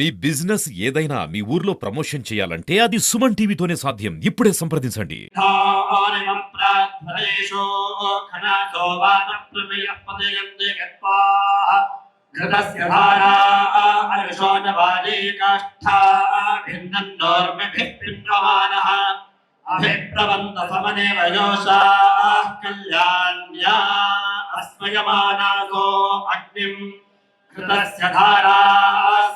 మీ business ఏదైనా మీ ఊర్లో promotion చేయాలంటే అది సుమన్ టీవీతోనే సాధ్యం. ఇప్పుడే సంప్రదించండి. అభిప్రబంధ అగ్నిం. ధారా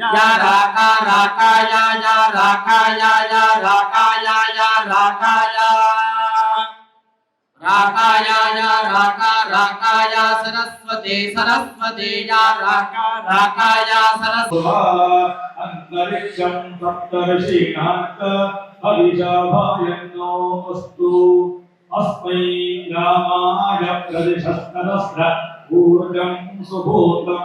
या राका राका या या राका या या राका या या राका या। राका या या राका राका या सरस्वती सरस्वती या राका राका या सरस्वती। अंतरिक्षं सप्तर्षिणात् अभिजाभायन्नो अस्मै रामाय प्रदिशस्तरस्र ऊर्जं सुभूतं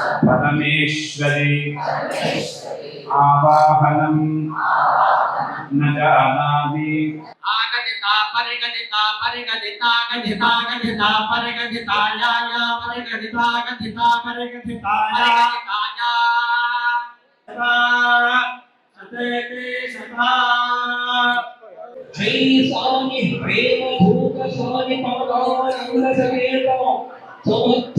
మత్వ క్షమస్వ పరమేశ్వరి. ఆవాహనం న జానామి. ఆగదితా పరిగదితా పరిగదితా గదితా గదితా పరిగదితా యా యా పరిగదితా గదితా పరిగదితా యా. యా సతేతి సతా శ్రీ స్వామి ప్రేమ భూత స్వామి పవనానంద సమేత. సమర్థ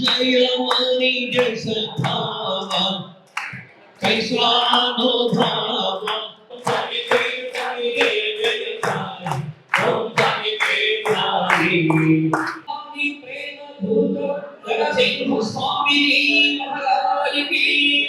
जयमणि जय सद्भावा कैस्वानो भावा स्वामी जय स्वामी जय जय साई ओम स्वामी जय साई स्वामी प्रेम भूत जगत सिंह स्वामी महाराज की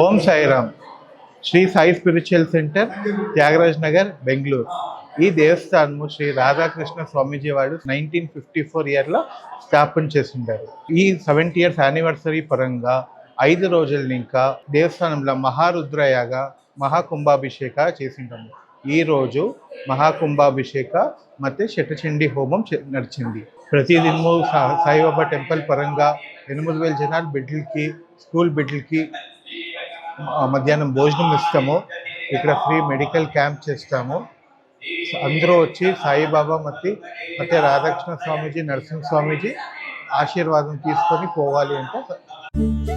Om Sairam. Shri Sai spiritual centre Thyagaraj Nagar Bengaluru. ఈ దేవస్థానము శ్రీ రాధాకృష్ణ స్వామీజీ వారు నైన్టీన్ ఫిఫ్టీ ఫోర్ ఇయర్లో స్థాపన చేసింటారు. ఈ సెవెంటీ ఇయర్స్ యానివర్సరీ పరంగా ఐదు రోజుల ఇంకా దేవస్థానంలో మహారుద్రయాగ మహాకుంభాభిషేక చేసింటాము. ఈరోజు మహాకుంభాభిషేక మతే శటచండి హోమం నడిచింది. ప్రతిదినము సాయిబాబా టెంపుల్ పరంగా ఎనిమిది వేల జనాలు బిడ్డలకి స్కూల్ బిడ్డలకి మధ్యాహ్నం భోజనం ఇస్తాము. ఇక్కడ ఫ్రీ మెడికల్ క్యాంప్ చేస్తాము. అందరూ వచ్చి సాయిబాబా మతి అయితే రాధాకృష్ణ స్వామీజీ నరసింహ స్వామీజీ ఆశీర్వాదం తీసుకొని పోవాలి అంటే